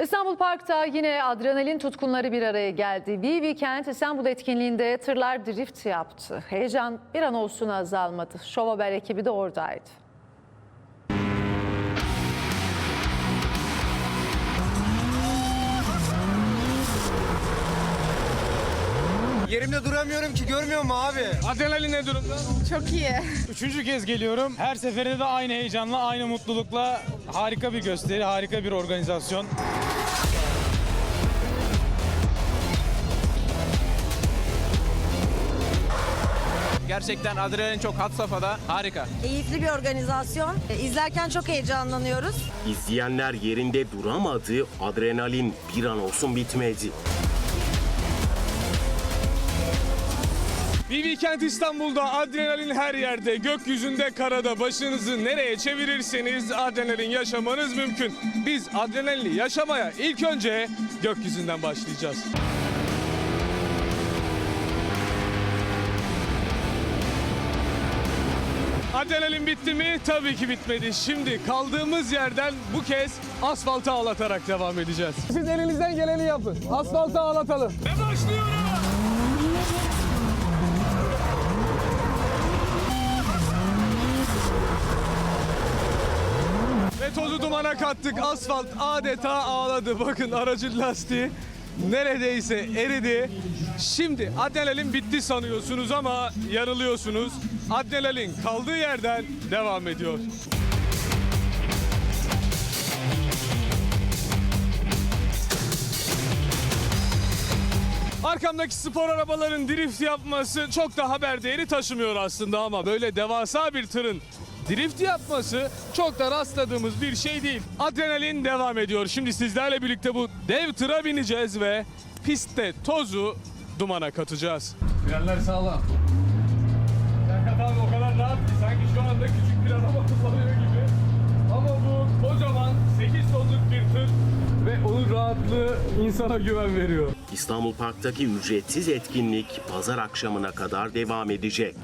İstanbul Park'ta yine adrenalin tutkunları bir araya geldi. Bir Weekend İstanbul etkinliğinde tırlar drift yaptı. Heyecan bir an olsun azalmadı. Şov Haber ekibi de oradaydı. Yerimde duramıyorum ki görmüyor mu abi? Adrenalin ne durumda? Çok iyi. Üçüncü kez geliyorum. Her seferinde de aynı heyecanla, aynı mutlulukla harika bir gösteri, harika bir organizasyon. Gerçekten adrenalin çok had safhada. Harika. Keyifli bir organizasyon. E, İzlerken çok heyecanlanıyoruz. İzleyenler yerinde duramadı, adrenalin bir an olsun bitmedi. Bir weekend İstanbul'da adrenalin her yerde, gökyüzünde, karada başınızı nereye çevirirseniz adrenalin yaşamanız mümkün. Biz adrenalini yaşamaya ilk önce gökyüzünden başlayacağız. Adrenalin bitti mi? Tabii ki bitmedi. Şimdi kaldığımız yerden bu kez asfaltı ağlatarak devam edeceğiz. Siz elinizden geleni yapın. Asfaltı ağlatalım. Ve başlıyoruz. Tozu dumana kattık. Asfalt adeta ağladı. Bakın aracın lastiği neredeyse eridi. Şimdi adrenalin bitti sanıyorsunuz ama yanılıyorsunuz. Adrenalin kaldığı yerden devam ediyor. Arkamdaki spor arabaların drift yapması çok da haber değeri taşımıyor aslında ama böyle devasa bir tırın drift yapması çok da rastladığımız bir şey değil. Adrenalin devam ediyor. Şimdi sizlerle birlikte bu dev tıra bineceğiz ve pistte tozu dumana katacağız. Frenler sağlam. Serkat abi o kadar rahat ki sanki şu anda küçük bir araba kullanıyor gibi. Ama bu kocaman 8 tonluk bir tır ve onun rahatlığı insana güven veriyor. İstanbul Park'taki ücretsiz etkinlik pazar akşamına kadar devam edecek.